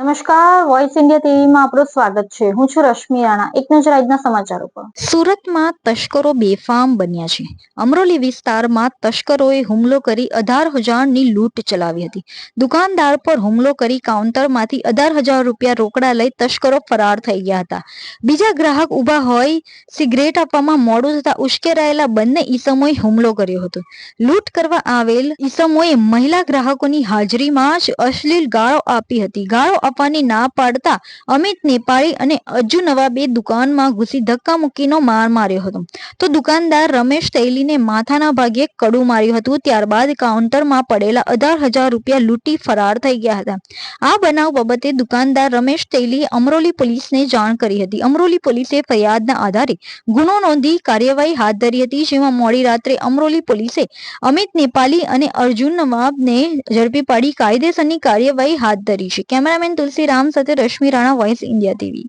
નમસ્કાર voice India ટીવીમાં આપણું સ્વાગત છે. હું છું રશ્મિ રાણા. એક નજર આજના સમાચારો પર. સુરતમાં તસ્કરો બેફામ બન્યા છે. અમરોલી વિસ્તારમાં તસ્કરોએ હુમલો કરી અઢાર હજારની લૂંટ ચલાવી હતી. દુકાનદાર પર હુમલો કરી કાઉન્ટરમાંથી અઢાર હજાર રૂપિયા રોકડા લઈ તસ્કરો ફરાર થઈ ગયા હતા. બીજા ગ્રાહક ઊભા હોય, સિગરેટ આપવામાં મોડું થતા ઉશ્કેરાયેલા બંને ઈસમોએ હુમલો કર્યો હતો. લૂંટ કરવા આવેલ ઈસમોએ મહિલા ગ્રાહકોની હાજરીમાં જ અશ્લીલ ગાળો આપી હતી. ગાળો આપવાની ના પાડતા અમિત નેપાળી અને અજ્જુ નવાબે દુકાનમાં ઘૂસી ધક્કા મૂકીનો માર માર્યો હતો. તો દુકાનદાર રમેશ તૈલીને માથાના ભાગે કડું માર્યું હતું. ત્યારબાદ કાઉન્ટરમાં પડેલા અઢાર હજાર રૂપિયા લૂંટી ફરાર થઈ ગયા હતા. આ બનાવ બાબતે દુકાનદાર રમેશ તૈલીએ અમરોલી પોલીસને જાણ કરી હતી. અમરોલી પોલીસે ફરિયાદના આધારે ગુનો નોંધી કાર્યવાહી હાથ ધરી હતી, જેમાં મોડી રાત્રે અમરોલી પોલીસે અમિત નેપાલી અને અર્જુન નવાબને ઝડપી પાડી કાયદેસરની કાર્યવાહી હાથ ધરી છે. કેમેરામેન તુલસી રામ સાથે Rashmi Rana voice India TV